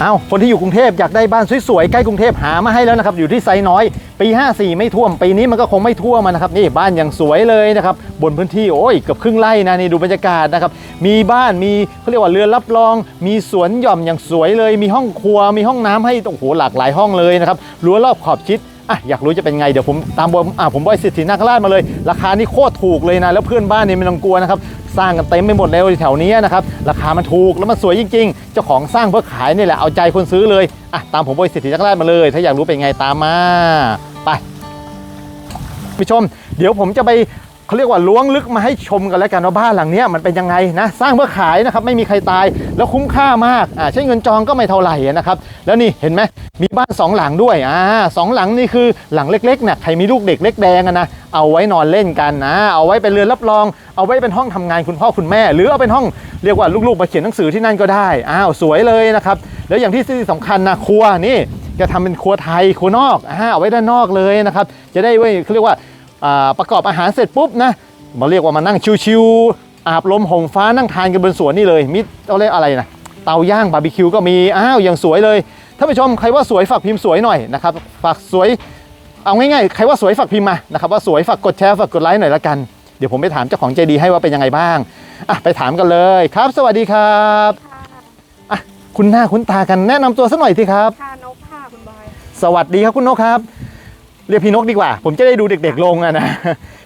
เอาคนที่อยู่กรุงเทพอยากได้บ้านสวยๆใกล้กรุงเทพหามาให้แล้วนะครับอยู่ที่ไซน้อย ปี 54 ไม่ท่วม ปีนี้มันก็คงไม่ท่วมนะครับนี่บ้านอย่างสวยเลยนะครับบนพื้นที่โอ้ยเกือบครึ่งไร่นะนี่ดูบรรยากาศนะครับมีบ้านมีเขาเรียกว่าเรือนรับรอง มีสวนหย่อมอย่างสวยเลย มีห้องครัว มีห้องน้ำให้โอ้โหหลากหลายห้องเลยนะครับรั้วรอบขอบชิด อะอยากรู้จะเป็นไงเดี๋ยวผมตามบอยอะผมบอยสิทธินาคราชมาเลย ราคานี่โคตรถูกเลยนะ แล้วเพื่อนบ้านนี่ไม่ต้องกลัวนะครับสร้างกันเต็มไปหมดแล้วแถวนี้นะครับราคามันถูกแล้วมันสวยจริงๆ เจ้าของสร้างเพื่อขายนี่แหละเอาใจคนซื้อเลยอะตามผมบอยสิทธิจักรราชมาเลย ถ้าอยากรู้เป็นไงตามมาไปผู้ชม เดี๋ยวผมจะไป เขาเรียกว่าล้วงลึกมาให้ชมกันแล้วกันว่าบ้านหลังนี้มันเป็นยังไงนะสร้างเพื่อขายนะครับไม่มีใครตายแล้วคุ้มค่ามากอ่าใช้เงินจองก็ไม่เท่าไหร่นะครับแล้วนี่เห็นไหมมีบ้านสองหลังด้วยอ่าสองหลังนี่คือหลังเล็กๆเนี่ยใครมีลูกเด็กเล็กแดงนะเอาไว้นอนเล่นกันนะเอาไว้เป็นเรือนรับรอง เอาไว้เป็นห้องทำงานคุณพ่อคุณแม่ หรือเอาเป็นห้องเรียกว่าลูกๆมาเขียนหนังสือที่นั่นก็ได้อ้าวสวยเลยนะครับแล้วอย่างที่สำคัญนะครัวนี่จะทำเป็นครัวไทยครัวนอกอ่าเอาไว้ด้านนอกเลยนะครับจะได้ไว้เขาเรียกว่า ประกอบอาหารเสร็จปุ๊บนะมาเรียกว่ามานั่งชิวๆอาบลมห่มฟ้านั่งทานกันบนสวนนี่เลยมิเอาเรียกอะไรนะเตาย่างบาร์บีคิวก็มีอ้าวอย่างสวยเลยท่านผู้ชมใครว่าสวยฝากพิมพ์สวยหน่อยนะครับฝากสวยเอาง่ายๆใครว่าสวยฝากพิมพ์มานะครับว่าสวยฝากกดแชร์ฝากกดไลค์หน่อยละกันเดี๋ยวผมไปถามเจ้าของใจดีให้ว่าเป็นยังไงบ้างอะไปถามกันเลยครับ สวัสดีครับอะคุณหน้าคุณตากันแนะนำตัวสักหน่อยสิครับค่ะนกค่ะคุณบอยสวัสดีครับคุณนกครับ เรียกพี่นกดีกว่า ผมจะได้ดูเด็กๆลงอะนะ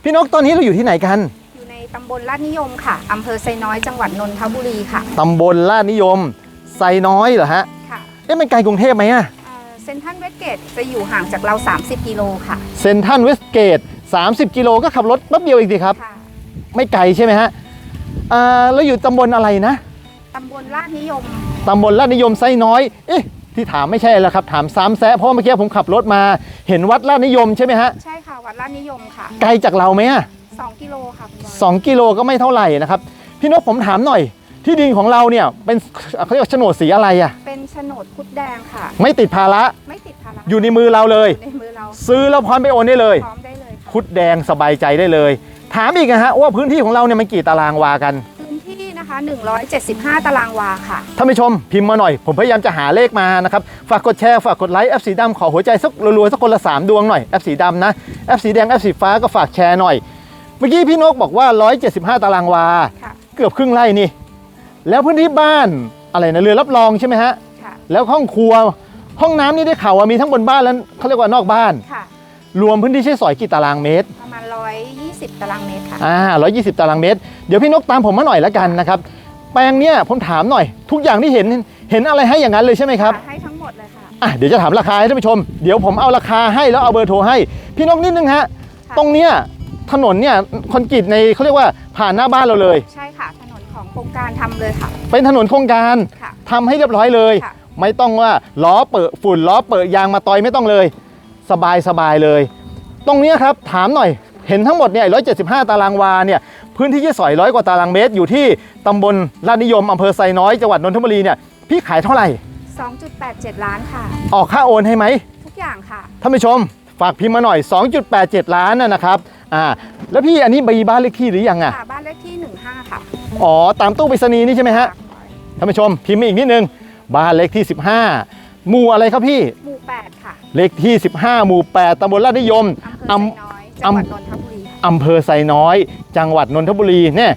พี่นกตอนนี้เราอยู่ที่ไหนกัน อยู่ในตำบลลาดนิยมค่ะอำเภอไซน้อยจังหวัดนนทบุรีค่ะตำบลลาดนิยม ไซน้อยเหรอฮะ ค่ะเอ๊ะมันไกลกรุงเทพไหมอะเอ่อเซ็นทรัลเวสเกตจะอยู่ห่างจากเรา 30 กิโลค่ะเซนทันเวสเกต 30 กิโลก็ขับรถแป๊บเดียวเองสิครับ ค่ะไม่ไกลใช่ไหมฮะอ่าแล้วอยู่ตำบลอะไรนะ ตำบลลาดนิยม ตำบลลาดนิยมไซน้อย เอ๊ะ ที่ถามไม่ใช่แล้วครับ ถามซ้ำแซะเพราะเมื่อกี้ผมขับรถมา เห็นวัดลาดนิยมใช่ไหมฮะใช่ค่ะ วัดลาดนิยมค่ะ ไกลจากเราไหมอะ2กิโลค่ะคุณบอยสองกิโลก็ไม่เท่าไหร่นะครับ พี่นกผมถามหน่อย ที่ดินของเราเนี่ยเป็นเขาเรียกว่าโฉนดสีอะไรอะเป็นโฉนดคุดแดงค่ะ ไม่ติดภาระไม่ติดภาระอยู่ในมือเราเลย ในมือเราซื้อแล้วพร้อมไปโอนได้เลย พร้อมได้เลยค่ะคุดแดงสบายใจได้เลย ถามอีกนะฮะว่าพื้นที่ของเราเนี่ยมันกี่ตารางวากันพื้ นที่นะคะ 175 ตารางวาค่ะ ท่านผู้ชมพิมพ์มาหน่อย ผมพยายามจะหาเลขมานะครับ ฝากกดแชร์ฝากกดไลค์แอปสีดำขอหัวใจสักรัวๆสักคนละ 3 ดวงหน่อยแอปสีดำนะแอปสีแดงแอปสีฟ้าก็ฝากแชร์หน่อย เมื่อกี้พี่นกบอกว่า 175 ตารางวา ค่ะ เกือบครึ่งไร่นี่ แล้วพื้นที่บ้านอะไรนะเรือรับรองใช่ไหมฮะ ค่ะ แล้วห้องครัว ห้องน้ำนี่ได้ข่าวว่ามีทั้งบนบ้านแล้วเขาเรียกว่านอกบ้าน ค่ะ รวมพื้นที่ใช้สอยกี่ตารางเมตร ประมาณ 120 ตารางเมตรค่ะ อ่า120 ตารางเมตร เดี๋ยวพี่นกตามผมมาหน่อยละกันนะครับ แปลงเนี้ยผมถามหน่อย ทุกอย่างที่เห็นเห็นอะไรให้อย่างนั้นเลยใช่ไหมครับ ให้ทั้งหมดเลยค่ะ อะเดี๋ยวจะถามราคาให้ท่านผู้ชม เดี๋ยวผมเอาราคาให้แล้วเอาเบอร์โทรให้ พี่นกนิดนึงฮะค่ะตรงเนี้ยถนนเนี่ยคอนกรีตในเขาเรียกว่าผ่านหน้าบ้านเราเลย ใช่ค่ะ ถนนของโครงการทำเลยค่ะ เป็นถนนโครงการค่ะ ทำให้เรียบร้อยเลย ค่ะ ไม่ต้องว่าล้อเปิดฝุ่นล้อเปิดยางมาตอยไม่ต้องเลย สบายสบายเลย ตรงเนี้ยครับถามหน่อยเห็นทั้งหมดเนี่ย175 ตารางวาเนี่ยพื้นที่ที่สอยร้อยกว่าตารางเมตร อยู่ที่ตำบลลาดนิยมอำเภอไซน้อยจังหวัดนนทบุรีเนี่ยพี่ขายเท่าไหร่ 2.87 ล้านค่ะ ออกค่าโอนให้ไหม ทุกอย่างค่ะ ท่านผู้ชมฝากพิมพ์มาหน่อย 2.87 ล้านนะนะครับอ่าแล้วพี่อันนี้มีบ้านเลขที่หรือยังอะค่ะ บ้านเลขที่ 15 ค่ะอ๋อตามตู้ไปรษณีย์นี่ใช่ไหมฮะท่านผู้ชมพิมพ์มาอีกนิดนึงบ้านเลขที่ 15 หมู่อะไรครับพี่ หมู่8ค่ะ เลขที่ 15 หมู่ 8ตำบลลาดนิยมอำเภอไซน้อยจังหวัดนนทบุรีค่ะอำเภอไซน้อย จังหวัดนนทบุรีเนี่ย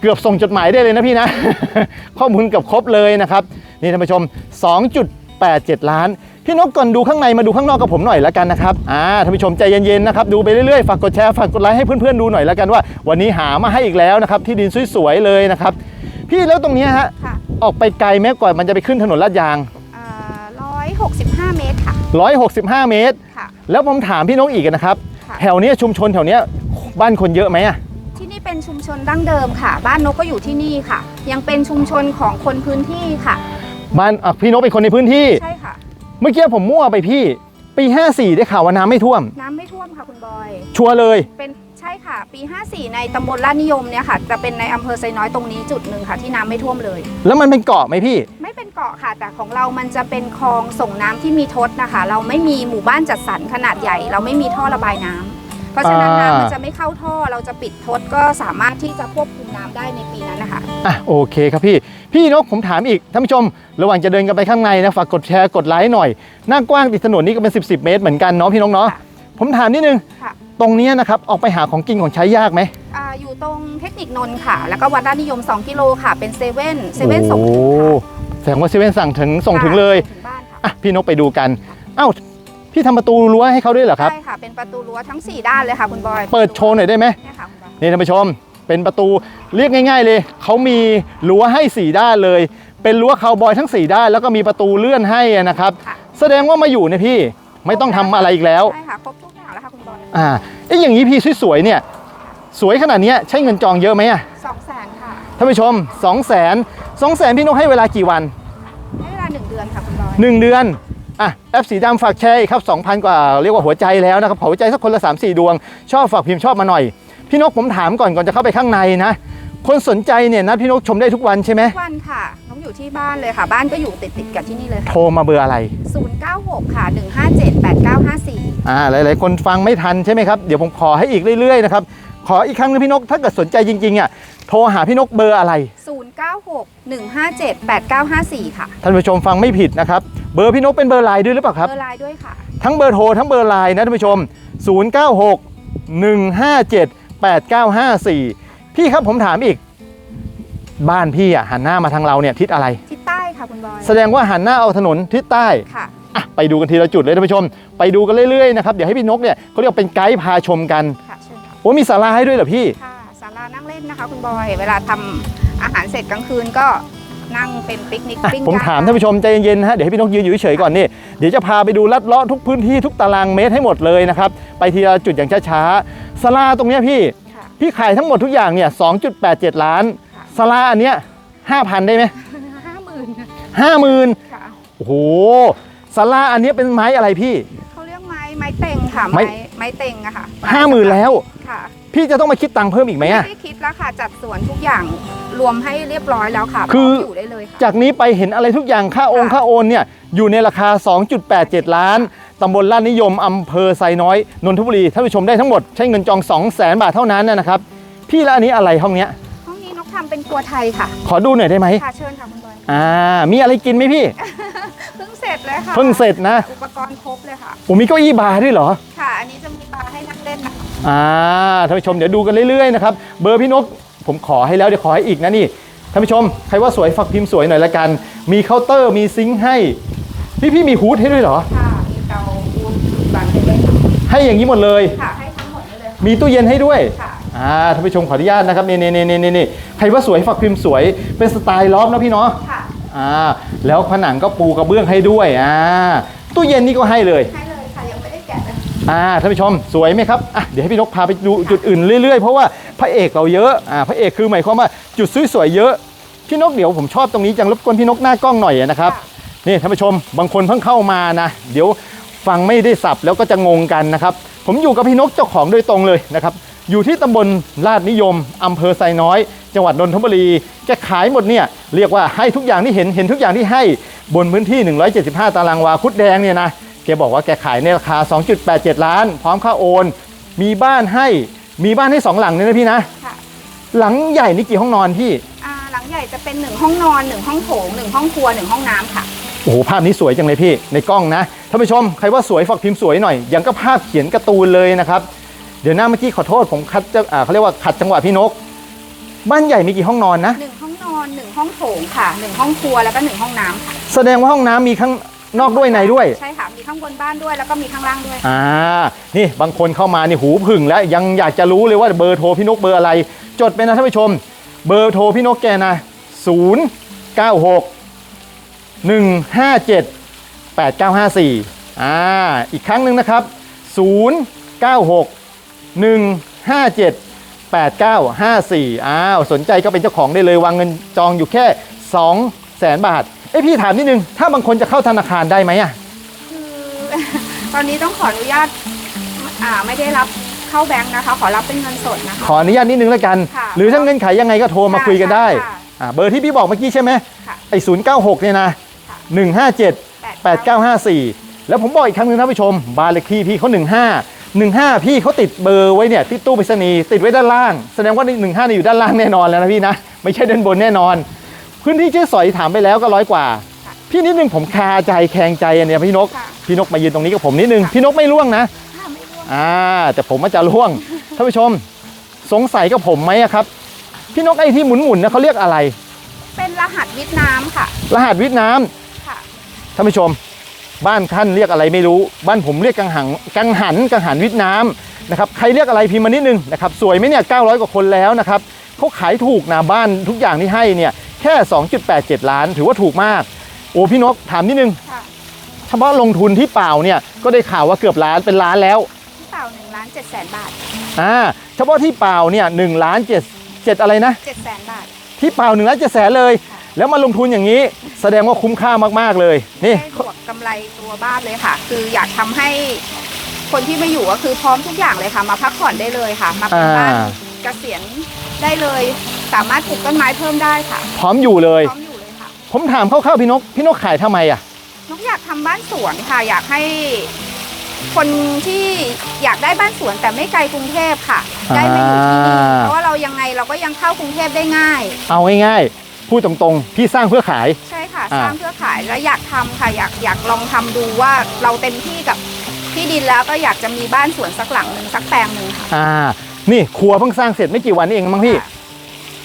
เกือบส่งจดหมายได้เลยนะพี่นะ ข้อมูลเกือบครบเลยนะครับ นี่ท่านผู้ชม 2.87 ล้าน พี่นกก่อนดูข้างในมาดูข้างนอกกับผมหน่อยแล้วกันนะครับอ่าท่านผู้ชมใจเย็นๆนะครับดูไปเรื่อยๆฝากกดแชร์ฝากกดไลค์ให้เพื่อนๆดูหน่อยแล้วกันว่า วันนี้หามาให้อีกแล้วนะครับที่ดินสวยๆเลยนะครับพี่แล้วตรงเนี้ยฮะค่ะออกไปไกลแม้กว่ามันจะไปขึ้นถนนลาดยางอ่า165 เมตรค่ะ 165 เมตร ค่ะ แล้วผมถามพี่นกอีกนะครับ ค่ะ แถวเนี้ยชุมชนแถวเนี้ยบ้านคนเยอะไหมอะที่นี่เป็นชุมชนดั้งเดิมค่ะ บ้านนกก็อยู่ที่นี่ค่ะ ยังเป็นชุมชนของคนพื้นที่ค่ะ บ้านอะพี่นกเป็นคนในพื้นที่ ใช่ค่ะ เมื่อกี้ผมมั่วไปพี่ ปี 54 ได้ข่าวว่าน้ำไม่ท่วม น้ำไม่ท่วมค่ะคุณบอย ชัวร์เลย เป็นใช่ ค่ะ ปี 54 ในตำบลลาดนิยมเนี่ยค่ะ จะเป็นในอำเภอไซน้อยตรงนี้จุดหนึ่งค่ะ ที่น้ำไม่ท่วมเลย แล้วมันเป็นเกาะไหมพี่ ไม่เป็นเกาะค่ะ แต่ของเรามันจะเป็นคลองส่งน้ำที่มีทดนะคะ เราไม่มีหมู่บ้านจัดสรรขนาดใหญ่ เราไม่มีท่อระบายน้ำเพราะฉะนั้นอ่าน้ำมันจะไม่เข้าท่อเราจะปิดทดก็สามารถที่จะควบคุมน้ำได้ในปีนั้นนะคะ อะโอเคครับพี่ พี่นกผมถามอีกท่านผู้ชม ระหว่างจะเดินกันไปข้างในนะฝากกดแชร์กดไลค์หน่อย หน้ากว้างติดถนนนี่ก็เป็น 10 10 เมตรเหมือนกันเนาะพี่นกเนาะค่ะผมถามนิดนึง ค่ะ ตรงเนี้ยนะครับออกไปหาของกินของใช้ยากไหมอ่าอยู่ตรงเทคนิคนนท์ค่ะ แล้วก็วัดราชนิยม 2 กิโลค่ะ เป็นเซเว่นเซเว่นส่งโอ้ถึงค่ะแสดงว่าเซเว่นสั่งถึงส่งถึงเลยค่ะส่งถึงบ้านค่ะอะพี่นกไปดูกันเอ้าพี่ทำประตูรั้วให้เขาด้วยเหรอครับ ใช่ค่ะ เป็นประตูรั้วทั้ง 4 ด้านเลยค่ะคุณบอยเปิดโชว์หน่อยได้ไหมเนี่ยค่ะคุณบอยนี่ท่านผู้ชม เป็นประตูเรียกง่าย ๆ เลยเขามีรั้วให้ 4 ด้านเลย เป็นรั้วคาวบอยทั้ง 4 ด้านแล้วก็มีประตูเลื่อนให้นะครับ ค่ะแสดงว่ามาอยู่เนี่ยพี่ไม่ต้องทำอะไรอีกแล้ว ใช่ค่ะครบทุกอย่างแล้วค่ะคุณบ อยอ่าเอ๊ะอย่างนี้พี่สวยๆเนี่ยสวยขนาดเนี้ยใช้เงินจองเยอะไหมอะสองแสนค่ะท่านผู้ชม2 0 0 0 0 0 2 0 0 0 0พี่นกให้เวลากี่วันให้เวลา1เดือนค่ะคุณบอย1เดือนอะแอปสีดำฝากแชร์อีกครับ 2,000 กว่าเรียกว่าหัวใจแล้วนะครับหัวใจสักคนละ 3-4 ดวง ชอบฝากพิมพ์ชอบมาหน่อย พี่นกผมถามก่อนก่อนจะเข้าไปข้างในนะ คนสนใจเนี่ยนะพี่นกชมได้ทุกวันใช่ไหมทุกวันค่ะน้ องอยู่ที่บ้านเลยค่ะ บ้านก็อยู่ติดติดๆกับที่นี่เลยค่ะโทรมาเบอร์อะไร 096 ค่ะ 157 8954อ่าหลาย ๆ คนฟังไม่ทันใช่ไหมครับ เดี๋ยวผมขอให้อีกเรื่อย ๆ นะครับ ขออีกครั้งนึงพี่นก ถ้าเกิดสนใจจริง ๆ อะ โทรหาพี่นกเบอร์อะไร096 157 8954 ค่ะท่านผู้ชมฟังไม่ผิดนะครับ เบอร์พี่นกเป็นเบอร์ไลน์ด้วยหรือเปล่าครับ เบอร์ไลน์ด้วยค่ะ ทั้งเบอร์โทร ทั้งเบอร์ไลน์นะท่านผู้ชม 096 157 8954 พี่ครับผมถามอีก บ้านพี่อะหันหน้ามาทางเราเนี่ยทิศอะไร ทิศใต้ค่ะคุณบอยแสดงว่าหันหน้าเอาถนนทิศใต้ค่ะอะไปดูกันทีละจุดเลยท่านผู้ชม ไปดูกันเรื่อยๆนะครับเดี๋ยวให้พี่นกเนี่ยเขาเรียกว่าเป็นไกด์พาชมกันค่ะเชิญค่ะโอ้มีศาลาให้ด้วยเหรอพี่ค่ะศาลานั่งเล่นนะคะคุณบอย เวลาทำอาหารเสร็จกลางคืนก็นั่งเป็นปิกนิกอะปิ้งผมย่งถามท่านผู้ชมใจเย็นๆนะฮะเดี๋ยวให้พี่นกยืนอยู่เฉยๆก่อนนี่เดี๋ยวจะพาไปดูลัดเลาะทุกพื้นที่ทุกตารางเมตรให้หมดเลยนะครับไปทีละจุดอย่างช้าๆศาลาตรงเนี้ยพี่ ค่ะ พี่ขายทั้งหมดทุกอย่างเนี่ย 2.87 ล้าน ค่ะศาลาอันเนี้ย5,000ได้ไหมห้าหมื่นห้าหมื่นค่ะโอ้โหศาลาอันเนี้ยเป็นไม้อะไรพี่ เขาเรียกไม้ไม้เต็งค่ะไม้ไม้ไม้เต็งอะค่ะห้าหมื่นแล้วค่ะ พี่จะต้องมาคิดตังค์เพิ่มอีกไหมไม่อะได้คิดแล้วค่ะ จัดสวนทุกอย่างรวมให้เรียบร้อยแล้วค่ะคือพร้มอยู่ได้เลยค่ะจากนี้ไปเห็นอะไรทุกอย่างค่าองค์ค่ะค่าโอนเนี่ยอยู่ในราคา 2.87 ล้านตำบลลาดนิยมอำเภอไซน้อยนนทบุรีท่านผู้ชมได้ทั้งหมดใช้เงินจอง 2 0 0 0 0 0 บาทเท่านั้นนะครับ พี่แล้วอันนี้อะไรห้องเนี้ยห้องนี้นก ทำเป็นครัวไทยค่ะ ขอดูหน่อยได้ไหมค่ะเชิญค่ะคุณบอย อ่า มีอะไรกินไหมพี่ เพิ่งเสร็จเลยค่ะเพิ่งเสร็จนะอุปกรณ์ครบเลยค่ะโอ้มีเก้าอี้บาร์ด้วยเหรอ ค่ะ อันนี้จะมีบาร์ให้นั่งเล่นนะคะอ่าท่านผู้ชมเดี๋ยวดูกันเรื่อยๆนะครับ เบอร์พี่นกผมขอให้แล้วเดี๋ยวขอให้อีกนะนี่ท่านผู้ชมใครว่าสวยฝากพิมพ์สวยหน่อยละกัน มีเคาน์เตอร์มีซิงค์ให้ พี่พี่มีฮูดให้ด้วยเหรอ ค่ะ มีเตาปูนบานเซเว่นให้อย่างนี้หมดเลย ค่ะ ให้ทั้งหมดนี้เลยค่ะมีตู้เย็นให้ด้วย ค่ะ อ่าท่านผู้ชมขออนุญาตนะครับนี่นี่นี่นี่นี่ใครว่าสวยฝากพิมพ์สวยเป็นสไตล์ลอฟนะพี่เนาะค่ะอ่าแล้วผนังก็ปูกระเบื้องให้ด้วยอ่าตู้เย็นนี่ก็ให้เลยให้เลยค่ะยังไม่ได้แกะเลยอ่าท่านผู้ชมสวยไหมครับอะเดี๋ยวให้พี่นกพาไปดูจุดอื่นเรื่อยๆเพราะว่าพระเอกเราเยอะอ่าพระเอกคือหมายความว่าจุดสวยๆเยอะพี่นกเดี๋ยวผมชอบตรงนี้จังรบกวนพี่นกหน้ากล้องหน่อยนะครับค่ะนี่ท่านผู้ชมบางคนเพิ่งเข้ามานะเดี๋ยวฟังไม่ได้สับแล้วก็จะงงกันนะครับ ผมอยู่กับพี่นกเจ้าของโดยตรงเลยนะครับ อยู่ที่ตำบลลาดนิยมอำเภอไซน้อย จังหวัดนนทบุรีแกขายหมดเนี่ยเรียกว่าให้ทุกอย่างที่เห็นเห็นทุกอย่างที่ให้บนพื้นที่ 175 ตารางวาคุดแดงเนี่ยนะแกบอกว่าแกขายในราคา 2.87 ล้าน พร้อมค่าโอน มีบ้านให้มีบ้านให้สองหลังเลยนะพี่นะค่ะ หลังใหญ่นี่กี่ห้องนอนพี่อ่าหลังใหญ่จะเป็นหนึ่งห้องนอนหนึ่งห้องโถงหนึ่งห้องครัวหนึ่งห้องน้ำค่ะ โอ้โหภาพนี้สวยจังเลยพี่ในกล้องนะท่านผู้ชมใครว่าสวยฝากพิมพ์สวยหน่อยอย่างก็ภาพเขียนการ์ตูนเลยนะครับ เดี๋ยวหน้าเมื่อกี้ขอโทษผมคัดจะอ่าเขาเรียกว่าขัดจังหวะพี่นก บ้านใหญ่มีกี่ห้องนอนนะ หนึ่งห้องนอนหนึ่งห้องโถงค่ะหนึ่งห้องครัวแล้วก็หนึ่งห้องน้ำค่ะแสดงว่าห้องน้ำมีข้างนอกด้วยในด้วย ใช่ค่ะมีข้างบนบ้านด้วยแล้วก็มีข้างล่างด้วย อ่า นี่บางคนเข้ามานี่หูผึ่งแล้วยังอยากจะรู้เลยว่าเบอร์โทรพี่นกเบอร์อะไร จดไปนะท่านผู้ชม เบอร์โทรพี่นกแกนะ 0 9 6 1 5 7 8 9 5 4 อ่า อีกครั้งหนึ่งนะครับ 0 9 6 1 5 7 8 9 5 4อ้าว สนใจก็เป็นเจ้าของได้เลยวางเงินจองอยู่แค่2แสนบาท เอ้ยพี่ถามนิดนึง ถ้าบางคนจะเข้าธนาคารได้ไหมอะคือตอนนี้ต้องขออนุญาตอ่าไม่ได้รับเข้าแบงค์นะคะ ขอรับเป็นเงินสดนะคะ ขออนุญาตนิดนึงแล้วกัน ค่ะหรือถ้าเงื่อนไขยังไงก็โทรมาค่ะคุยกันได้ค่ะอ่าเบอร์ที่พี่บอกเมื่อกี้ใช่ไหมค่ะไอ้ศูนย์เก้าหกเนี่ยนะค่ะหนึ่งห้าเจ็ดแปดแปดเก้าห้าสี่แล้วผมบอกอีกครั้งหนึงท่านผู้ชมบ้านเลขที่พี่เขาหนึ่งห้า 15 พี่เขาติดเบอร์ไว้เนี่ยที่ตู้ไปรษณีย์ติดไว้ด้านล่าง แสดงว่า15เนี่ยอยู่ด้านล่างแน่นอนแล้วนะพี่นะ ไม่ใช่ด้านบนแน่นอน พื้นที่เจ๊สอยถามไปแล้วก็ร้อยกว่าค่ะพี่นิดนึงผมคาใจแคงใจอันเนี่ยพี่นกค่ะพี่นกมายืนตรงนี้กับผมนิดนึง พี่นกไม่ล่วงนะถ้าไม่ร่วงอ่าแต่ผมมันจะล่วงท่านผู้ชมสงสัยกับผมไหมอะครับ พี่นกไอ้ที่หมุนๆนะเขาเรียกอะไร เป็นรหัสวิทย์น้ำค่ะ รหัสวิทย์น้ำค่ะท่านผู้ชม บ้านท่านเรียกอะไรไม่รู้ บ้านผมเรียกกังหันกังหันกังหันวิทย์น้ำนะครับใครเรียกอะไรพิมพ์มานิดนึงนะครับสวยไหมเนี่ย900 กว่าคนแล้วนะครับเขาขายถูกนะบ้านทุกอย่างที่ให้เนี่ยแค่ 2.87 ล้าน ถือว่าถูกมาก โอ้พี่นกถามนิดนึงค่ะเฉพาะลงทุนที่เปล่าเนี่ยก็ได้ข่าวว่าเกือบล้านเป็นล้านแล้วที่เปล่าหนึ่งล้านเจ็ดแสนบาทอ่าเฉพาะที่เปล่าเนี่ยหนึ่งล้านเจ็ดเจ็ดอะไรนะเจ็ดแสนบาทที่เปล่าหนึ่งล้านเจ็ดแสนเลย แล้วมาลงทุนอย่างนี้แสดงว่าคุ้มค่ามากๆเลย นี่ให้บวกกำไรตัวบ้านเลยค่ะ คืออยากทำให้คนที่มาอยู่ก็คือพร้อมทุกอย่างเลยค่ะ มาพักผ่อนได้เลยค่ะ มาเป็นบ้านเกษียณได้เลย สามารถปลูกต้นไม้เพิ่มได้ค่ะ พร้อมอยู่เลย พร้อมอยู่เลยค่ะ ผมถามคร่าวๆพี่นก พี่นกขายทำไมอะ นกอยากทำบ้านสวนค่ะ อยากให้ คนที่อยากได้บ้านสวนแต่ไม่ไกลกรุงเทพค่ะ ได้มาอยู่ที่นี่อ่า เพราะว่าเรายังไงเราก็ยังเข้ากรุงเทพได้ง่าย เอาง่ายๆ พูดตรงๆ พี่สร้างเพื่อขาย ใช่ค่ะ อ่า สร้างเพื่อขายแล้วอยากทำค่ะอยากอยากลองทำดูว่าเราเต็มที่กับที่ดินแล้วก็อยากจะมีบ้านสวนสักหลังหนึ่งสักแปลงหนึ่งค่ะอ่า นี่ครัวเพิ่งสร้างเสร็จไม่กี่วันนี้เองมั้งพี่ค่ะ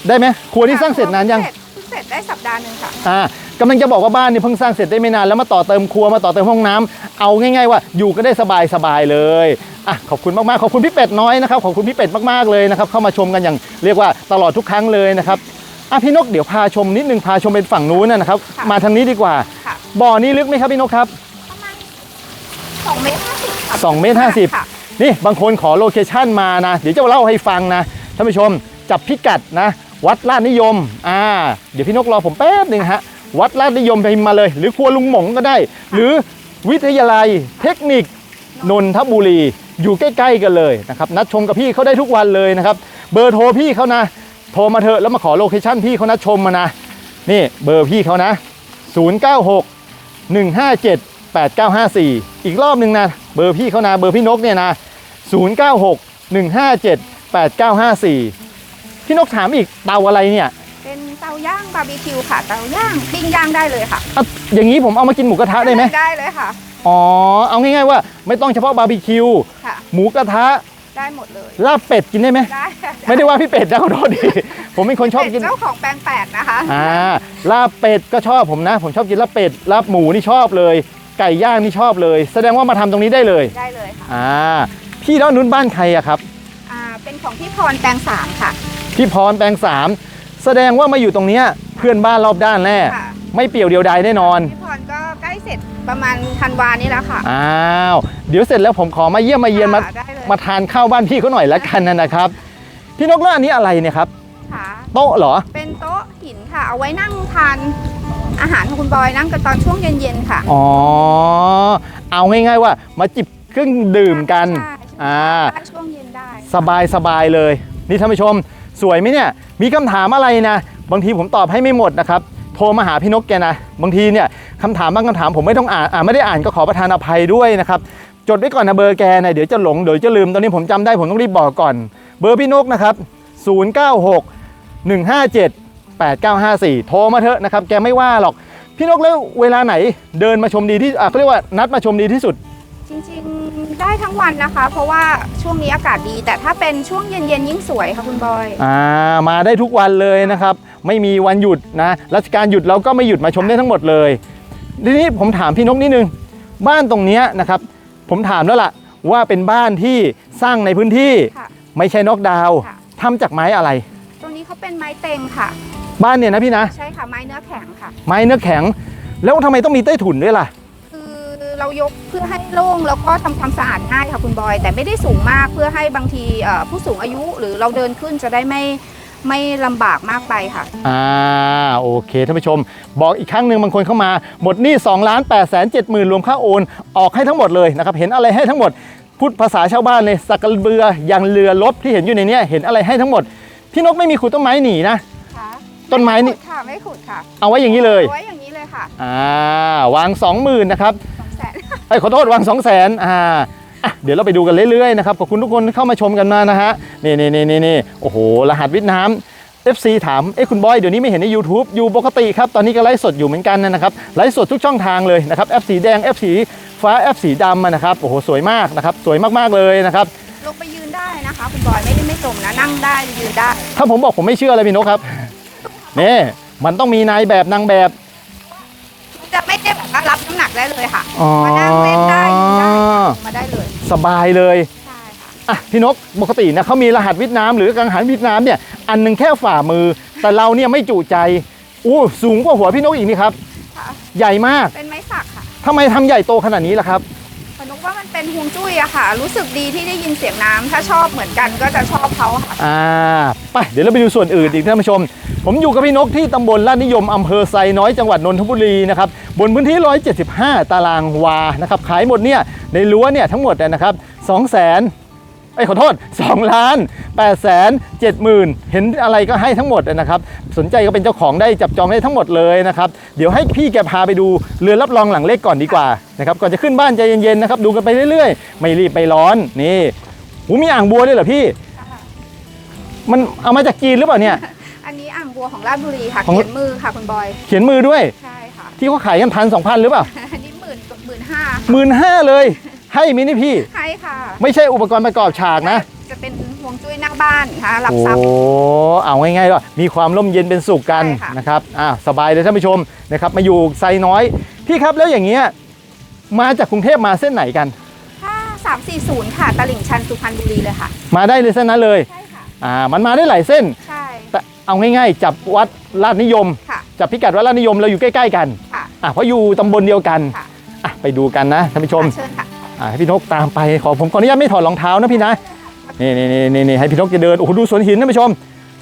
ได้ไหมครัวที่สร้างเสร็จนานยังเเพิ่งเสร็จได้สัปดาห์หนึ่งค่ะ อ่ากำลังจะบอกว่าบ้านนี่เพิ่งสร้างเสร็จได้ไม่นานแล้วมาต่อเติมครัวมาต่อเติมห้องน้ำเอาง่ายๆว่าอยู่ก็ได้สบายๆเลยอะขอบคุณมากๆขอบคุณพี่เป็ดน้อยนะครับขอบคุณพี่เป็ดมากๆเลยนะครับเข้ามาชมกันอย่างเรียกว่าตลอดทุกครั้งเลยนะครับ อะพี่นกเดี๋ยวพาชมนิดนึงพาชมเป็นฝั่งนู้นนะครับ ค่ะมาทางนี้ดีกว่า ค่ะ บ่อนี้ลึกไหมครับพี่นกครับ ประมาณสองเมตรห้าสิบค่ะสองเมตรห้าสิบ ค่ะ นี่บางคนขอโลเคชั่นมานะ เดี๋ยวจะเล่าให้ฟังนะท่านผู้ชมจับพิกัดนะ วัดลาดนิยมอ่าเดี๋ยวพี่นกรอผมแป๊บหนึ่งฮะวัดลาดนิยมพิมพ์มาเลย หรือครัวลุงหมงก็ได้ หรือวิทยาลัยเทคนิคนนทบุรีอยู่ใกล้ๆกันเลยนะครับนัดชมกับพี่เขาได้ทุกวันเลยนะครับ เบอร์โทรพี่เขานะ โทรมาเถอะแล้วมาขอโลเคชั่นพี่เขานัดชมมานะ นี่เบอร์พี่เขานะ 096 157 8954 อีกรอบหนึ่งนะ เบอร์พี่เขานะ เบอร์พี่นกเนี่ยนะ 096 157 8954 พี่นกถามอีกเตาอะไรเนี่ย เป็นเตาย่างบาร์บีคิวค่ะ เตาย่างปิ้งย่างได้เลยค่ะอะอย่างนี้ผมเอามากินหมูกระทะได้ไหม ได้เลยค่ะ อ๋อ เอาง่ายๆว่าไม่ต้องเฉพาะบาร์บีคิว ค่ะ หมูกระทะ ได้หมดเลยลาบเป็ดกินได้ไหมได้ค่ะไม่ได้ว่าพี่เป็ดนะขอโทษดีผมเป็นคนชอบกินเป็เจ้าของแปลงแปดนะคะอ่าลาบเป็ดก็ชอบผมนะ ผมชอบกินลาบเป็ดลาบหมูนี่ชอบเลย ไก่ย่างนี่ชอบเลย แสดงว่ามาทำตรงนี้ได้เลยได้เลยค่ะอ่าพี่ด้านนู้นบ้านใครอะครับอ่าเป็นของพี่พรแปลงสามค่ะพี่พรแปลงสามแสดงว่ามาอยู่ตรงเนี้ยเพื่อนบ้านรอบด้านแน่ค่ะไม่เปี่ยวเดียวดายแน่นอนพี่พรก็ใกล้เสร็จ ประมาณธันวานี้แล้วค่ะ อ้าว เดี๋ยวเสร็จแล้วผมขอมาเยี่ยมมาเยียนมาค่ะได้เลย มาทานข้าวบ้านพี่เขาหน่อยละกันนะครับ พี่นกแล้วอันนี้อะไรเนี่ยครับ ค่ะ โต๊ะเหรอ เป็นโต๊ะหินค่ะ เอาไว้นั่งทานอาหารของคุณบอยนั่งกันตอนช่วงเย็นๆค่ะ อ๋อ เอาง่ายๆว่ามาจิบเครื่องดื่มกัน ใช่อ่า ได้ช่วงเย็นได้ สบายสบายเลย นี่ท่านผู้ชม สวยไหมเนี่ย มีคำถามอะไรนะ บางทีผมตอบให้ไม่หมดนะครับโทรมาหาพี่นกแกนะบางทีเนี่ยคำถามบางคำถามผมไม่ต้องอ่านอ่าไม่ได้อ่านก็ขอประทานอภัยด้วยนะครับจดไว้ก่อนนะเบอร์แกนะเดี๋ยวจะหลงเดี๋ยวจะลืมตอนนี้ผมจำได้ผมต้องรีบบอกก่อน เบอร์พี่นกนะครับ096 157 8954 โทรมาเถอะนะครับแกไม่ว่าหรอกพี่นกแล้วเวลาไหนเดินมาชมดีที่เขาเรียกว่านัดมาชมดีที่สุด จริงๆได้ทั้งวันนะคะ เพราะว่าช่วงนี้อากาศดี แต่ถ้าเป็นช่วงเย็นๆยิ่งสวยค่ะคุณบอย อ่ามาได้ทุกวันเลยนะครับ ไม่มีวันหยุดนะราชการหยุดเราก็ไม่หยุดมาชมได้ทั้งหมดเลย ทีนี้ผมถามพี่นกนิดนึง บ้านตรงเนี้ยนะครับ ผมถามแล้วล่ะ ว่าเป็นบ้านที่สร้างในพื้นที่ค่ะ ไม่ใช่นอกดาวน์ค่ะ ทำจากไม้อะไร ตรงนี้เขาเป็นไม้เต็งค่ะ บ้านเนี่ยนะพี่นะ ใช่ค่ะไม้เนื้อแข็งค่ะ ไม้เนื้อแข็ง แล้วทำไมต้องมีใต้ถุนด้วยล่ะคือ เรายกเพื่อให้โล่งแล้วก็ทำความสะอาดง่ายค่ะคุณบอย แต่ไม่ได้สูงมากเพื่อให้บางทีเอ่อผู้สูงอายุหรือเราเดินขึ้นจะได้ไม่ไม่ลำบากมากไปค่ะ อ่า โอเคท่านผู้ชม บอกอีกครั้งหนึ่งบางคนเข้ามา หมดหนี้2ล้าน8แสน7หมื่นรวมค่าโอน ออกให้ทั้งหมดเลยนะครับ เห็นอะไรให้ทั้งหมด พูดภาษาชาวบ้านเลยสักกระเบือยังเรือลบที่เห็นอยู่ในเนี้ยเห็นอะไรให้ทั้งหมด พี่นกไม่มีขุดต้นไม้หนีนะค่ะต้นไม้นี่ขุดค่ะไม่ขุดค่ะ เอาไว้อย่างนี้เลยอาไว้อย่างนี้เลยค่ะ อ่า วาง 20,000นะครับสองแสน ไอ้ยขอโทษวาง2 0 0 0 0 0อ่าอะเดี๋ยวเราไปดูกันเรื่อยๆนะครับขอบคุณทุกคนที่เข้ามาชมกันมานะฮะนี่นี่นี่นี่นี่โอ้โห รหัสวิทย์น้ำ FC ถาม เอ้คุณบอย เดี๋ยวนี้ไม่เห็นใน YouTube อยู่ปกติครับ ตอนนี้ก็ไลฟ์สดอยู่เหมือนกันนะครับ ไลฟ์สดทุกช่องทางเลยนะครับ F สีแดง F สีฟ้า F สีดำอะนะครับ โอ้โห สวยมากนะครับ สวยมาก ๆ เลยนะครับ ลงไปยืนได้นะคะคุณบอยไม่ได้ไม่จมนะนั่งได้ยืนได้ ถ้าผมบอกผมไม่เชื่อเลยพี่นกครับ นี่ มันต้องมีนายแบบนางแบบ จะไม่ได้ กได้เลยค่ะ อ๋อ มานั่งเล่นได้ยืนได้มาได้เลยสบายเลย ใช่ค่ะอะพี่นกปกตินะเขามีรหัสวิทย์น้ำหรือกังหันวิทย์น้ำเนี่ยอันหนึงแค่ฝ่ามือ แต่เราเนี่ยไม่จุใจอู้สูงกว่าหัวพี่นกอีกนี่ครับ ค่ะ ใหญ่มากเป็นไม้สักค่ะ ทำไมทำใหญ่โตขนาดนี้ล่ะครับพนุก ว่ามันเป็นฮวงจุ้ยอะค่ะ รู้สึกดีที่ได้ยินเสียงน้ำถ้าชอบเหมือนกันก็จะชอบเขาค่ะ อ่าไปเดี๋ยวเราไปดูส่วนอื่นอีกท่านผู้ชม ผมอยู่กับพี่นกที่ตำบลลาดนิยมอำเภอไซน้อยจังหวัดนนทบุรีนะครับบนพื้นที่ 175 ตารางวานะครับขายหมดเนี่ยในรั้วเนี่ยทั้งหมดนะครับ200 ไอ้ยขอโทษ2ล้าน8แสน7หมื่นเห็นอะไรก็ให้ทั้งหมดนะครับสนใจก็เป็นเจ้าของได้จับจองได้ทั้งหมดเลยนะครับเดี๋ยวให้พี่แกพาไปดูเรือนรับรองหลังเล็กก่อนดีกว่านะครับก่อนจะขึ้นบ้านใจเย็นๆนะครับดูกันไปเรื่อยๆ ไม่รีบไม่ร้อนนี่หูมีอ่างบัวด้วยเหรอพี่ มันเอามาจากจีนหรือเปล่าเนี่ย อันนี้อ่างบัวของราชบุรีค่ะของ เขียนมือค่ะคุณบอย เขียนมือด้วย ใช่ค่ะที่เขาขายกันพันสองพันหรือเปล่าอันนี้หมื่นกับหมื่นห้าหมื่นห้าเลย ให้มินี่พี่ ใช่ค่ะ ไม่ใช่อุปกรณ์ประกอบฉากนะ จะเป็นฮวงจุ้ยหน้าบ้านค่ะรับโอ้ทรัพย์ เอาง่ายๆว่ามีความร่มเย็นเป็นสุขกันใช่ค่ะ นะครับอ่าสบายเลยท่านผู้ชมนะครับมาอยู่ไซน้อย พี่ครับแล้วอย่างเงี้ยมาจากกรุงเทพมาเส้นไหนกัน ถ้า340 ค่ะ ตลิ่งชันสุพรรณบุรีเลยค่ะ มาได้เลยเส้นนั้นเลยใช่ค่ะ อ่ามันมาได้หลายเส้น ใช่แต่เอาง่ายๆ จับวัดลาดนิยม ค่ะ จับพิกัดวัดลาดนิยมเราอยู่ใกล้ๆกันค่ะ อะเพราะอยู่ตำบลเดียวกันค่ะอะไปดูกันนะท่านผู้ชมเชิญค่ะอะ ให้พี่นกตามไปขอผมขออนุญาตไม่ถอดรองเท้านะพี่นะนี่นี่นี่นี่นี่ให้พี่นกจะเดินโอ้โหดูสวนหินท่านผู้ชม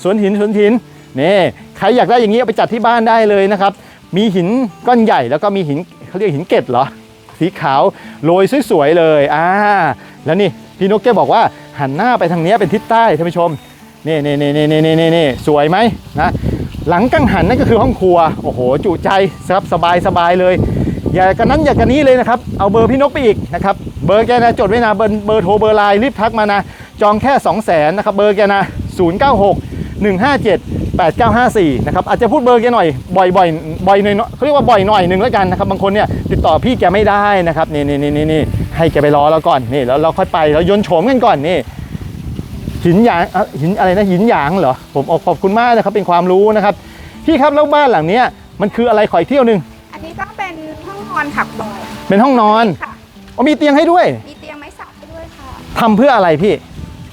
สวนหินสวนหินนี่ใครอยากได้อย่างนี้เอาไปจัดที่บ้านได้เลยนะครับ มีหินก้อนใหญ่แล้วก็มีหินเขาเรียกหินเกล็ดเหรอสีขาวโรยสวยๆเลยอ่าแล้วนี่พี่นกแกบอกว่าหันหน้าไปทางนี้เป็นทิศใต้ท่านผู้ชมนี่นี่นี่นี่นี่นี่นี่สวยไหมนะหลังกังหันนั่นก็คือห้องครัวโอ้โหจุใจครับสบายสบายเลย อย่ากันนั้นอย่ากันนี้เลยนะครับ เอาเบอร์พี่นกไปอีกนะครับ เบอร์แกนะจดไว้นะเบอร์เบอร์โทรเบอร์ไลน์รีบทักมานะจองแค่2 0 0แสนนะครับเบอร์แกนะ096 157 8954นะครับอาจจะพูดเบอร์แกหน่อยบ่อยบ่อยบ่อยหน่อยเนอะเขาเรียกว่าบ่อยหน่อยหนึ่งแล้วกันนะครับบางคนเนี่ยติดต่อพี่แกไม่ได้นะครับนี่นี่นี่นี่ให้แกไปรอแล้วก่อนนี่แล้วเราค่อยไปแล้วยนต์โฉมกันก่อนนี่หินหยางเอ่อหินอะไรนะหินหยางเหรอผมเอาขอบคุณมากนะครับเป็นความรู้นะครับพี่ครับแล้วบ้านหลังเนี้ยมันคืออะไรขออีกเที่ยวหนึ่งอันนี้ก็เป็นห้องนอนค่ะคุณบอยเป็นห้องนอนค่ะ อ๋อมีเตียงให้ด้วยมีเตียงไม้สักให้ด้วยค่ะ ทำเพื่ออะไรพี่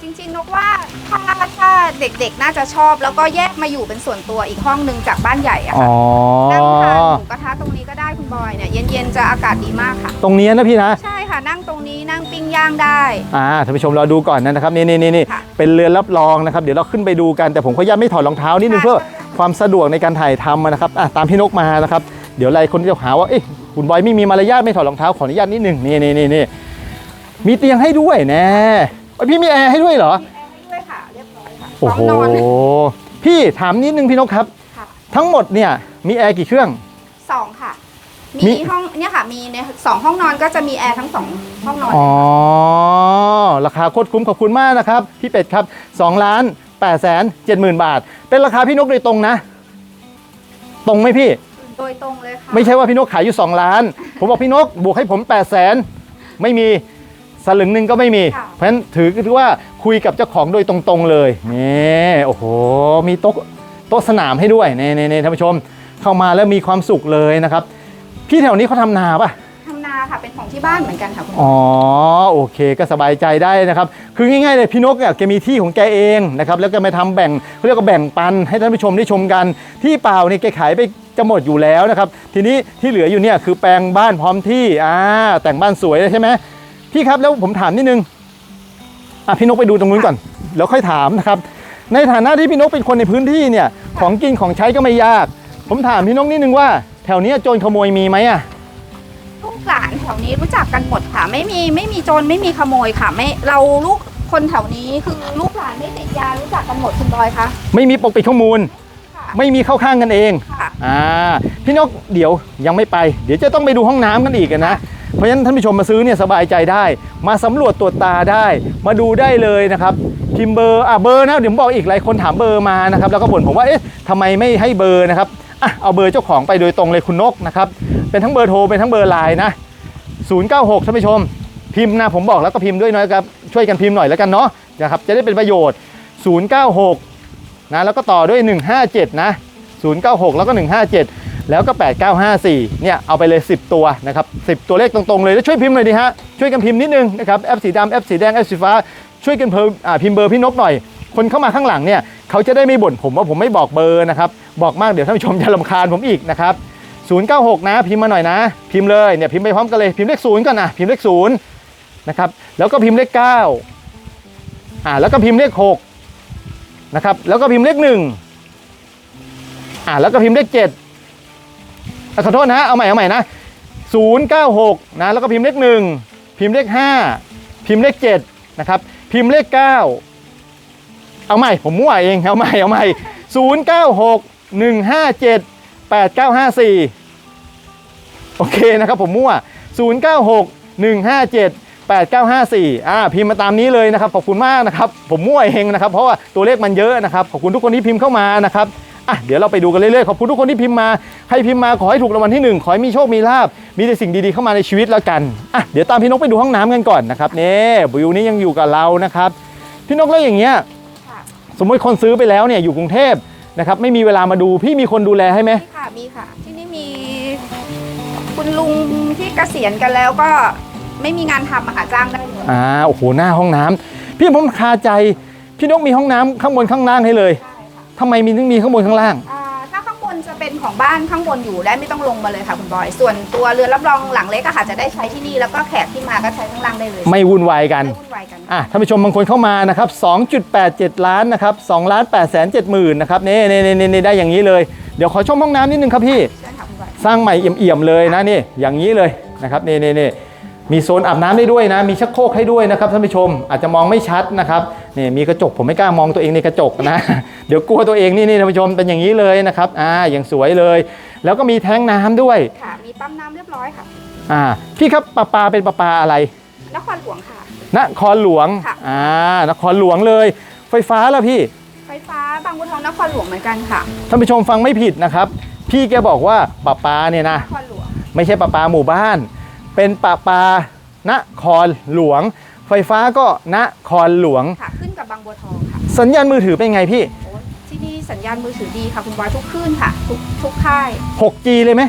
จริงๆนกว่าถ้าถ้าเด็กๆน่าจะชอบ แล้วก็แยกมาอยู่เป็นส่วนตัวอีกห้องหนึ่งจากบ้านใหญ่อะอ๋ค่ะอ นั่งทานหมูกระทะตรงนี้ก็ได้คุณบอยเนี่ยเย็นๆจะอากาศดีมากค่ะ ตรงนี้นะพี่นะ ใช่ค่ะนั่งตรงนี้นั่งปิ้งย่างได้ อ่าท่านผู้ชมเราดูก่อนนะครับนี่นี่นี่นี่ค่ะเป็นเรือนรับรองนะครับ เดี๋ยวเราขึ้นไปดูกันแต่ผมขออนุญาตไม่ถอดรองเท้านิดนึงค่ะ เพื่อความสะดวกในการถ่ายทำนะครับอะตามพี่นกมานะครับ เดี๋ยวหลายคนจะหาว่าเอ๊ะ คุณบอยไม่มีมารยาทไม่ถอดรองเท้าขออนุญาตนิดนึงนี่นี่นี่นี่มีเตียงให้ด้วยแน่เอ้ยพี่มีแอร์ให้ด้วยเหรอ มีแอร์ให้ด้วยค่ะ เรียบร้อยค่ะโอ้โห พร้อมนอนพี่ถามนิดนึงพี่นกครับ ค่ะทั้งหมดเนี่ยมีแอร์กี่เครื่อง สองค่ะ มีมี ห้องเนี่ยค่ะ มีในสองห้องนอนก็จะมีแอร์ทั้งสองห้องนอน อ๋อ ราคาโคตรคุ้มขอบคุณมากนะครับ พี่เป็ดครับ2ล้าน8แสน7หมื่นบาท เป็นราคาพี่นกโดยตรงนะ ตรงไหมพี่ โดยตรงเลยค่ะไม่ใช่ว่าพี่นกขายอยู่ 2 ล้าน ผมบอกพี่นกบวกให้ผม8แสนไม่มีสลึงหนึ่งก็ไม่มี ค่ะ เพราะฉะนั้นถือถือว่าคุยกับเจ้าของโดยตรงๆเลยนี่โอ้โห มีโต๊ะโต๊ะสนามให้ด้วยนี่นี่นี่ท่านผู้ชมเข้ามาแล้วมีความสุขเลยนะครับ พี่แถวนี้เขาทำนาปะทำนาค่ะเป็นของที่บ้านเหมือนกันค่ะคุณอ๋อโอเคก็สบายใจได้นะครับ คือง่ายๆเลยพี่นกเนี่ยแกมีที่ของแกเองนะครับแล้วก็มาทำแบ่งเขาเรียกว่าแบ่งปันให้ท่านผู้ชมได้ชมกัน ที่เปล่าเนี่ยแกขายไป จะหมดอยู่แล้วนะครับ ทีนี้ที่เหลืออยู่เนี่ยคือแปลงบ้านพร้อมที่อ่าแต่งบ้านสวยเลยใช่ไหมพี่ครับแล้วผมถามนิดนึงอะพี่นกไปดูตรงนู้นก่อนแล้วค่อยถามนะครับ ในฐานะที่พี่นกเป็นคนในพื้นที่เนี่ยของกินของใช้ก็ไม่ยาก ผมถามพี่นกนิดนึงว่าแถวเนี้ยโจรขโมยมีไหมอะลูกหลานแถวนี้รู้จักกันหมดค่ะ ไม่มีไม่มีโจรไม่มีขโมยค่ะ ไม่เราลูกคนแถวนี้คือลูกหลานไม่ติดยารู้จักกันหมดคุณบอยคะไม่มีปกปิดข้อมูลค่ะ ไม่มีเข้าข้างกันเองค่ะอ่าพี่นกเดี๋ยวยังไม่ไป เดี๋ยวจะต้องไปดูห้องน้ำกันอีกอะนะเพราะฉะนั้นท่านผู้ชมมาซื้อเนี่ยสบายใจได้ มาสำรวจตรวจตาได้ มาดูได้เลยนะครับพิมพ์เบอร์อะเบอร์นะเดี๋ยวผมบอกอีกหลายคนถามเบอร์มานะครับแล้วก็บ่นผมว่าเอ๊ะทำไมไม่ให้เบอร์นะครับอะเอาเบอร์เจ้าของไปโดยตรงเลยคุณนกนะครับเป็นทั้งเบอร์โทรเป็นทั้งเบอร์ไลน์นะ096ท่านผู้ชม พิมพ์นะผมบอกแล้วก็พิมพ์ด้วยนะครับช่วยกันพิมพ์หน่อยแล้วกันเนาะนะครับจะได้เป็นประโยชน์ 096 นะแล้วก็ต่อด้วย 157 นะ 096 แล้วก็ 157 แล้วก็ 8954 เนี่ย เอาไปเลย 10 ตัวนะครับ 10 ตัวเลขตรงๆเลย แล้วช่วยพิมพ์หน่อยดิฮะ ช่วยกันพิมพ์นิดนึงนะครับแอปสีดำแอปสีแดงแอปสีฟ้า ช่วยกันเพิ่มพิมพ์เบอร์พี่นกหน่อย คนเข้ามาข้างหลังเนี่ยเขาจะได้ไม่บ่นผมว่าผมไม่บอกเบอร์นะครับ บอกมากเดี๋ยวท่านผู้ชมจะรำคาญผมอีกนะครับ096 นะพิมพ์มาหน่อยนะ พิมพ์เลยเนี่ยพิมพ์ไปพร้อมกันเลยพิมพ์เลขศูนย์ก่อนนะพิมพ์เลขศูนย์นะครับแล้วก็พิมพ์เลข9อ่าแล้วก็พิมพ์เลข6 นะครับ แล้วก็พิมพ์เลขหนึ่งอ่าแล้วก็พิมพ์เลขเจ็ดขอโทษนะฮะเอาใหม่เอาใหม่นะศูนย์เก้าหกนะแล้วก็พิมพ์เลขหนึ่งพิมพ์เลขห้าพิมพ์เลขเจ็ดนะครับ พิมพ์เลขเก้าเอาใหม่ผมมั่วเองเอาใหม่เอาใหม่ศูนย์เก้าหกหนึ่งห้าเจ็ดแปดเก้าห้าสี่โอเคนะครับผมมั่วศูนย์เก้าหกหนึ่งห้าเจ็ด 8954อ่าพิมพ์มาตามนี้เลยนะครับขอบคุณมากนะครับผมมั่วเองนะครับเพราะว่าตัวเลขมันเยอะนะครับขอบคุณทุกคนที่พิมพ์เข้ามานะครับอะเดี๋ยวเราไปดูกันเรื่อยๆขอบคุณทุกคนที่พิมพ์มาใครพิมพ์มาขอให้ถูกรางวัลที่หนึ่งขอให้มีโชคมีลาบมีแต่สิ่งดีๆเข้ามาในชีวิตแล้วกันอะเดี๋ยวตามพี่นกไปดูห้องน้ำกันก่อนนะครับนี่วิวนี้ยังอยู่กับเรานะครับพี่นกแล้วอย่างเงี้ยค่ะสมมติคนซื้อไปแล้วเนี่ยอยู่กรุงเทพนะครับไม่มีเวลามาดูพี่มีคนดูแลให้ไหมมีค่ะมีค่ะ ที่นี่มีคุณลุงที่เกษียณกันแล้วก็ ไม่มีงานทำอะค่ะจ้างได้เลยอ่าโอ้โหหน้าห้องน้ำพี่ผมคาใจ พี่นกมีห้องน้ำข้างบนข้างล่างให้เลยใช่ค่ะทำไมมีถึงมีข้างบนข้างล่าง อ่าถ้าข้างบนจะเป็นของบ้านข้างบนอยู่ได้ไม่ต้องลงมาเลยค่ะคุณบอย ส่วนตัวเรือรับรองหลังเล็กอะค่ะ จะได้ใช้ที่นี่แล้วก็แขกที่มาก็ใช้ข้างล่างได้เลยไม่วุ่นวายกัน ไม่วุ่นวายกัน อะท่านผู้ชมบางคนเข้ามานะครับ 2.87 ล้านนะครับ2ล้าน8แสน7หมื่นนะครับนี่นี่นี่นี่ได้อย่างนี้เลย เดี๋ยวขอชมห้องน้ำนิดนึงครับพี่ เชิญค่ะคุณบอย สร้างใหม่เอี่ยมๆเลยนะนี่ อย่างนี้เลยนะครับนี่นี่นี่ มีโซนอาบน้ำได้ด้วยนะ มีชักโครกให้ด้วยนะครับท่านผู้ชม อาจจะมองไม่ชัดนะครับนี่มีกระจกผมไม่กล้ามองตัวเองในกระจกนะ เดี๋ยวกลัวตัวเองนี่นี่ท่านผู้ชมเป็นอย่างนี้เลยนะครับอ่าอย่างสวยเลย แล้วก็มีแท้งน้ำด้วยค่ะมีปั๊มน้ำเรียบร้อยค่ะอ่าพี่ครับปลาปลาเป็นปลาปลาอะไรนครหลวงค่ะนครหลวงค่ะอ่านครหลวงเลย ไฟฟ้าแล้วพี่ ไฟฟ้าบางบัวทองนครหลวงเหมือนกันค่ะท่านผู้ชมฟังไม่ผิดนะครับ พี่แกบอกว่าปลาปลาเนี่ยนะนครหลวงไม่ใช่ปลาปลาหมู่บ้าน เป็นปลาปลานครหลวง ไฟฟ้าก็นครหลวง ค่ะขึ้นกับบางบัวทองค่ะสัญญาณมือถือเป็นไงพี่ โอ้ที่นี่สัญญาณมือถือดีค่ะคุณบอยทุกคลื่นค่ะ ทุกทุกค่าย 6G เลยไหม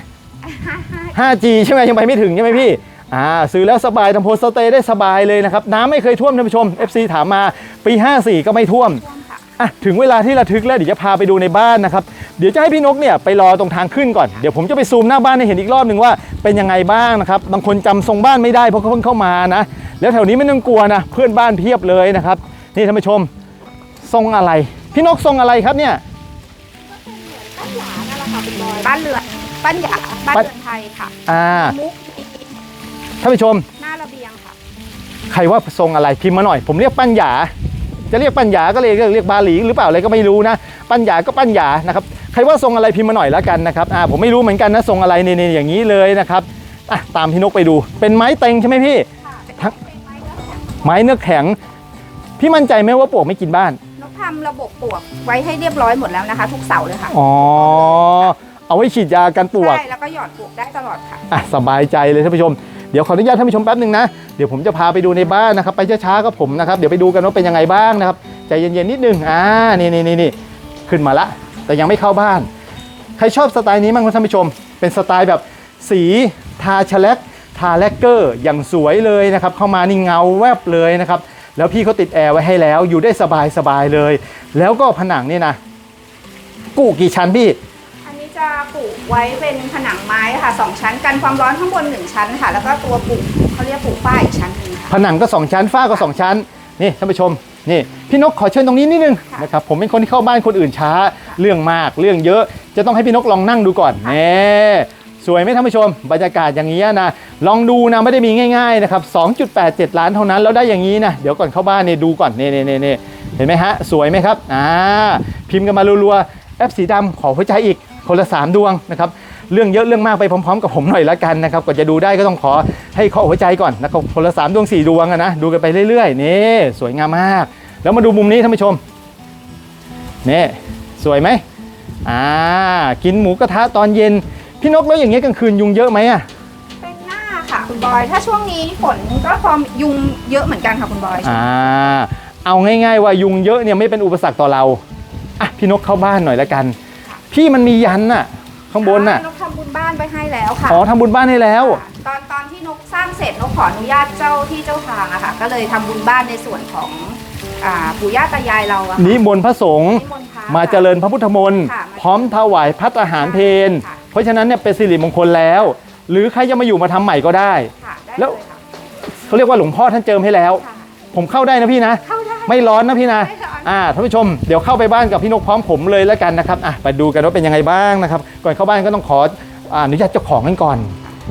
5G ใช่ไหมยังไปไม่ถึงใช่ไหมพี่ อ่าซื้อแล้วสบายทำโพสเตย์ได้สบายเลยนะครับ น้ำไม่เคยท่วมท่านผู้ชม FC ถามมาปี 54 ก็ไม่ท่วมท่วมค่ะ อะถึงเวลาที่ระทึกแล้วเดี๋ยวจะพาไปดูในบ้านนะครับ เดี๋ยวจะให้พี่นกเนี่ยไปรอตรงทางขึ้นก่อน เดี๋ยวผมจะไปซูมหน้าบ้านให้เห็นอีกรอบหนึ่งว่าเป็นยังไงบ้างนะครับ บางคนจำทรงบ้านไม่ได้เพราะเขาเพิ่งเข้ามานะ แล้วแถวนี้ไม่ต้องกลัวนะ เพื่อนบ้านเพียบเลยนะครับ นี่ท่านผู้ชมทรงอะไร พี่นกทรงอะไรครับเนี่ยบ้านหยานั่นแหละค่ะคุณบอยบ้านเรือนบ้านหยาบ้านบ้านเรือนไทยค่ะอ่ามุกท่านผู้ชม หน้าระเบียงค่ะ ใครว่าทรงอะไรพิมพ์มาหน่อย ผมเรียกปั้นหยา จะเรียกปั้นหยาก็เรียกเรียกบาหลีหรือเปล่าอะไรก็ไม่รู้นะ ปั้นหยาก็ปั้นหยานะครับใครว่าทรงอะไรพิมพ์มาหน่อยแล้วกันนะครับอ่าผมไม่รู้เหมือนกันนะทรงอะไรนี่นี่อย่างนี้เลยนะครับอะตามพี่นกไปดู เป็นไม้เต็งใช่ไหมพี่ค่ะทั้งเป็นไม้เนื้อแข็งไม้เนื้อแข็ง พี่มั่นใจไหมว่าปลวกไม่กินบ้านนกทำระบบปลวกไว้ให้เรียบร้อยหมดแล้วนะคะ ทุกเสาเลยค่ะอ๋อเอาไว้ฉีดยากันปลวกใช่แล้วก็หยอดปลวกได้ตลอดค่ะอะสบายใจเลยท่านผู้ชม เดี๋ยวขออนุญาตท่านผู้ชมแป๊บหนึ่งนะ เดี๋ยวผมจะพาไปดูในบ้านนะครับ ไปช้าๆกับผมนะครับ เดี๋ยวไปดูกันว่าเป็นยังไงบ้างนะครับ ใจเย็นๆนิดนึง อ่า นี่นี่นี่นี่ขึ้นมาละ แต่ยังไม่เข้าบ้าน ใครชอบสไตล์นี้บ้างครับท่านผู้ชม เป็นสไตล์แบบสีทาชะแลกทาแลกเกอร์อย่างสวยเลยนะครับ เข้ามานี่เงาแวบเลยนะครับ แล้วพี่เขาติดแอร์ไว้ให้แล้ว อยู่ได้สบายๆเลย แล้วก็ผนังนี่นะ กู้กี่ชั้นพี่ จะปลูกไว้เป็นผนังไม้ค่ะสองชั้นกันความร้อนข้างบนหนึ่งชั้นค่ะ แล้วก็ตัวปลูกเขาเรียกปลูกป้ายอีกชั้นหนึ่งค่ะผนังก็ 2 ชั้นฝ้าก็ 2 ชั้น นี่ท่านผู้ชมนี่พี่นกขอเชิญตรงนี้นิดนึงค่ะ นะครับผมเป็นคนที่เข้าบ้านคนอื่นช้า เรื่องมากเรื่องเยอะ จะต้องให้พี่นกลองนั่งดูก่อนแน่สวยไหมท่านผู้ชม บรรยากาศอย่างนี้นะลองดูนะไม่ได้มีง่ายๆนะครับ2.87 ล้านเท่านั้นแล้วได้อย่างนี้นะเดี๋ยวก่อนเข้าบ้านเนี่ยดูก่อนนี่นี่นี่นี่เห็นไหมฮะสวยไหมครับอ่าพิมพ์กันมารัวๆแอปสีดำขอหัวใจอีก คนละ3ดวงนะครับเรื่องเยอะเรื่องมากไปพร้อมๆ กับผมหน่อยละกันนะครับก่อนจะดูได้ก็ต้องขอให้เคาะหัวใจก่อนนะครับคนละสามดวงสี่ดวงอะนะดูกันไปเรื่อยๆนี่สวยงามมาก แล้วมาดูมุมนี้ท่านผู้ชมนี่สวยไหมอ่ากินหมูกระทะตอนเย็น พี่นกแล้วอย่างเงี้ยกลางคืนยุงเยอะไหมอะเป็นหน้าค่ะคุณบอย ถ้าช่วงนี้ฝนก็พอยุงเยอะเหมือนกันค่ะคุณบอยอ่าเอาง่าย ๆ ว่ายุงเยอะเนี่ยไม่เป็นอุปสรรคต่อเราอะพี่นกเข้าบ้านหน่อยละกัน พี่มันมียันน่ะ ข้างบนน่ะ นกทำบุญบ้านไปให้แล้วค่ะอ๋อทำบุญบ้านให้แล้วค่ะตอนตอนที่นกสร้างเสร็จนกขออนุญาตเจ้าที่เจ้าทางอะค่ะ ก็เลยทำบุญบ้านในส่วนของอ่าปู่ย่าตายายเราอะนิมนต์พระสงฆ์นิมนต์พระ มาเจริญพระพุทธมนต์ค่ะพร้อมถวายพัตตาหารเพนค่ะ เพราะฉะนั้นเนี่ยเป็นสิริมงคลแล้ว หรือใครจะมาอยู่มาทำใหม่ก็ได้ ค่ะได้แล้วเลยค่ะเขาเรียกว่าหลวงพ่อท่านเจิมให้แล้ว ค่ะ ผมเข้าได้นะพี่นะ เข้าได้ ไม่ร้อนนะพี่นะไม่ร้ อนอ่าท่านผู้ชมเดี๋ยวเข้าไปบ้านกับพี่นกพร้อมผมเลยแล้วกันนะครับอะไปดูกันว่าเป็นยังไงบ้างนะครับ ก่อนเข้าบ้านก็ต้องขออ่าอนุญาตเจ้าของกันก่อน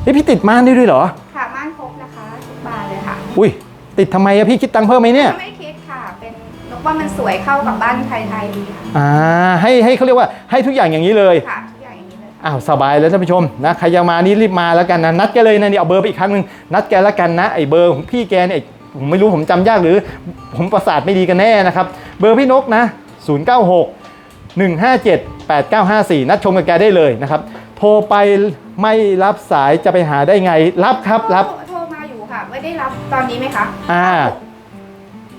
เฮ้ยพี่ติดม่านได้ด้วยเหรอค่ะม่านครบนะคะทุกบานเลยค่ะ อุ้ยติดทำไมอะพี่คิดตังค์เพิ่มไหมเนี่ยไม่คิดค่ะเป็นนกว่ามันสวยเข้ากับบ้านไทยๆดีค่ะอ่าให้ให้เขาเรียกว่าให้ทุกอย่างอย่างนี้เลยค่ะทุกอย่างอย่างนี้เลยค่ะอ้าวสบายเลยท่านผู้ชมนะใครยังมานี่รีบมาแล้วกันนะนัดแกเลยนะนี่เอาเบอร์ไปอีกครั้งหนึ่งนัดแกแล้วกันนะไอ้เบอร์ของพี่แกเนี่ย ผมไม่รู้ผมจำยากหรือผมประสาทไม่ดีกันแน่นะครับ เบอร์พี่นกนะ 096 157 8954 นัดชมกับแกได้เลยนะครับ โทรไปไม่รับสายจะไปหาได้ไง รับครับรับ โทโทรมาอยู่ค่ะ ไม่ได้รับตอนนี้ไหมคะ อ่า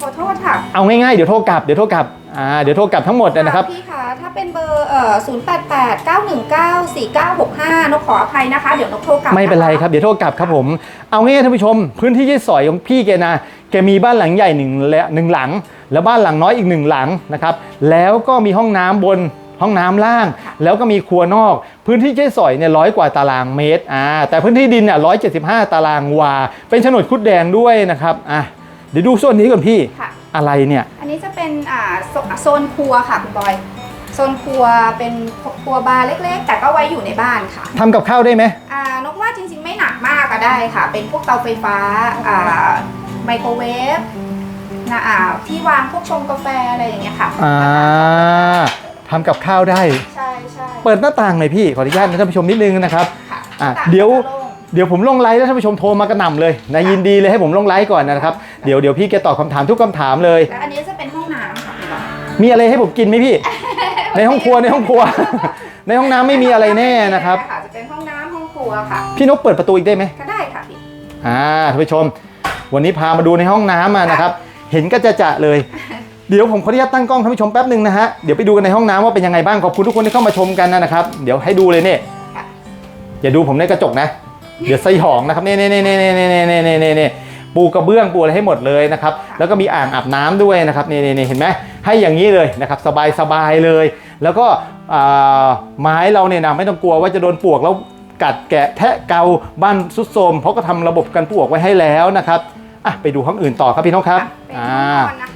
ขอโทษค่ะ เอาง่ายๆ เดี๋ยวโทรกลับ เดี๋ยวโทรกลับ อ่า เดี๋ยวโทรกลับทั้งหมดนะครับ พี่คะถ้า เป็นเบอร์เอ่อ0 8 8 9 1 9 4 9 6 5นกขออภัยนะคะ เดี๋ยวนกโทรกลับไม่เป็นไรครับ เดี๋ยวโทรกลับครับผม เอาง่ายๆท่านผู้ชม พื้นที่ที่สอยของพี่แกนะ แกมีบ้านหลังใหญ่หนึ่งและหนึ่งหลัง แล้วบ้านหลังน้อยอีกหนึ่งหลังนะครับ แล้วก็มีห้องน้ำบน ห้องน้ำล่าง แล้วก็มีครัวนอก พื้นที่ใช้สอยเนี่ยร้อยกว่าตารางเมตร อ่า แต่พื้นที่ดินเนี่ยร้อยเจ็ดสิบห้าตารางวา เป็นโฉนดคุดแดงด้วยนะครับ อะ เดี๋ยวดูส่วนนี้ก่อนพี่ ค่ะ อะไรเนี่ย อันนี้จะเป็นอ่าโซโซนครัวค่ะคุณบอย โซนครัวเป็นครัวบาร์เล็ก ๆ แต่ก็ไว้อยู่ในบ้านค่ะทำกับข้าวได้ไหมอ่านกว่าจริง ๆ ไม่หนักมากก็ได้ค่ะ เป็นพวกเตาไฟฟ้าอ่าไมโครเวฟนะอ่าที่วางพวกชงกาแฟอะไรอย่างเงี้ยค่ะอ่าทำกับข้าวได้ ใช่ใช่เปิดหน้าต่างหน่อยพี่ขออนุญาตนะท่านผู้ชมนิดนึงนะครับค่ะอะต่างเดี๋ยวจะโล่ง เดี๋ยวผมลงไลฟ์แล้วท่านผู้ชมโทรมากระหน่ำเลยนะยินดีเลยให้ผมลงไลฟ์ก่อนนะครับเดี๋ยวเดี๋ยวพี่แกตอบคำถามทุกคำถามเลย แล้วอันนี้จะเป็นห้องน้ำค่ะคุณบอยมีอะไรให้ผมกินไหมพี่ ในห้องครัวในห้องครัว ในห้องน้ำไม่มีอะไรแน่นะครับ จะเป็นห้องน้ำห้องครัวค่ะ พี่นกเปิดประตูอีกได้ไหมก็ได้ค่ะพี่ อ่าท่านผู้ชม วันนี้พามาดูในห้องน้ำมานะครับ เห็นก็จะจะเลย เดี๋ยวผมขออนุญาตตั้งกล้องท่านผู้ชมแป๊บหนึ่งนะฮะ เดี๋ยวไปดูกันในห้องน้ำว่าเป็นยังไงบ้างขอบคุณทุกคนที่เข้ามาชมกันนะครับ เดี๋ยวให้ดูเลยเนี่ยค่ะอย่าดูผมในกระจกนะ เดี๋ยวไส้หองนะครับเน่เน่เน่เน่เน่เน่เน่เน่เน่เน่เน่ปูกระเบื้องปูอะไรให้หมดเลยนะครับ แล้วก็มีอ่างอาบน้ำด้วยนะครับเน่เน่เน่เห็นไหม ให้อย่างนี้เลยนะครับสบายสบายเลย แล้วก็ไม้เราเนี่ยนะไม่ต้องกลัวว่าจะโดนปลวกแล้วกัดแกะแทะเกาบ้านสุดโทมเพราะก็ทำระบบกันปลวกไว้ให้แล้วนะครับอะไปดูห้องอื่นต่อครับพี่น้องครับเป็นอ่ห้นาอนนะคะ